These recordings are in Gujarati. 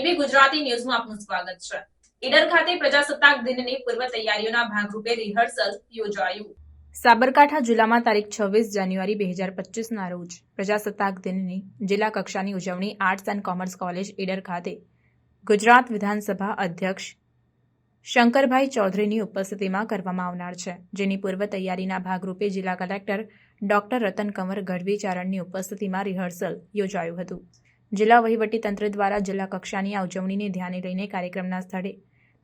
ગુજરાતી ન્યૂઝમાં આપનું સ્વાગત છે. ઈડર ખાતે પ્રજાસત્તાક દિનની પૂર્વ તૈયારીઓના ભાગરૂપે રિહર્સલ યોજાયું. સાબરકાંઠા જિલ્લામાં તારીખ છવ્વીસ જાન્યુઆરી બે હજાર પચીસના રોજ પ્રજાસત્તાક દિનની જિલ્લા કક્ષાની ઉજવણી arts and commerce college Idar ખાતે ગુજરાત વિધાનસભા અધ્યક્ષ શંકરભાઈ ચૌધરીની ઉપસ્થિતિમાં કરવામાં આવનાર છે. જેની પૂર્વ તૈયારીના ભાગરૂપે જિલ્લા કલેક્ટર ડોક્ટર રતન કંવર ગઢવી ચારણની ઉપસ્થિતિમાં રિહર્સલ યોજાયું હતું. જિલ્લા વહીવટીતંત્ર દ્વારા જિલ્લા કક્ષાની આ ઉજવણીને ધ્યાને લઈને કાર્યક્રમના સ્થળે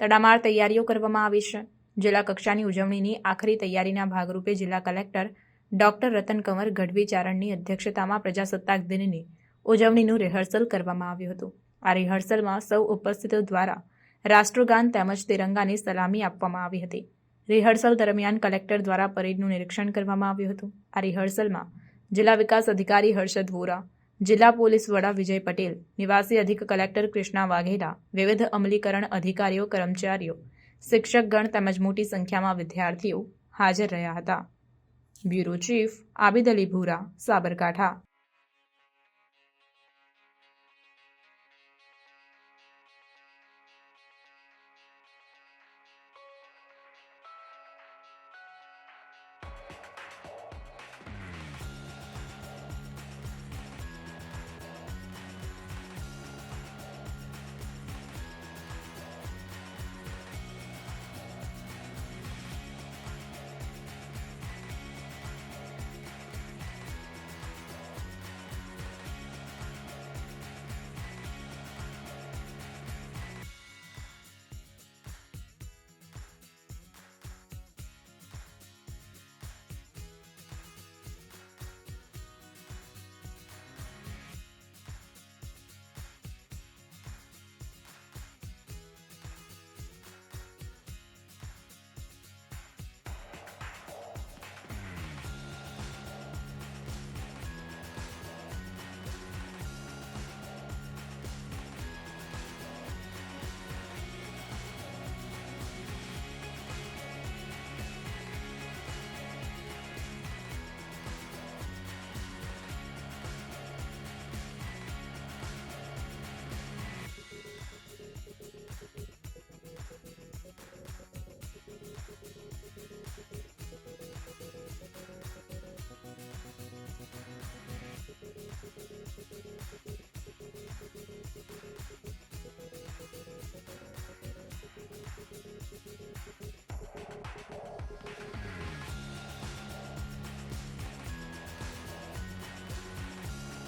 તડામાર તૈયારીઓ કરવામાં આવી છે. જિલ્લા કક્ષાની ઉજવણીની આખરી તૈયારીના ભાગરૂપે જિલ્લા કલેક્ટર ડોક્ટર રતન કંવર ગઢવી ચારણની અધ્યક્ષતામાં પ્રજાસત્તાક દિનની ઉજવણીનું રિહર્સલ કરવામાં આવ્યું હતું. આ રિહર્સલમાં સૌ ઉપસ્થિતો દ્વારા રાષ્ટ્રગાન તેમજ તિરંગાની સલામી આપવામાં આવી હતી. રિહર્સલ દરમિયાન કલેક્ટર દ્વારા પરેડનું નિરીક્ષણ કરવામાં આવ્યું હતું. આ રિહર્સલમાં જિલ્લા વિકાસ અધિકારી હર્ષદ વોરા જિલ્લા પોલીસ વડા વિજય પટેલ, નિવાસી અધિક કલેક્ટર કૃષ્ણા વાઘેલા, વિવિધ અમલીકરણ અધિકારીઓ, કર્મચારીઓ શિક્ષકગણ તેમજ મોટી સંખ્યામાં વિદ્યાર્થીઓ હાજર રહ્યા હતા. બ્યુરો ચીફ આબિદ અલી ભૂરા, સાબરકાંઠા.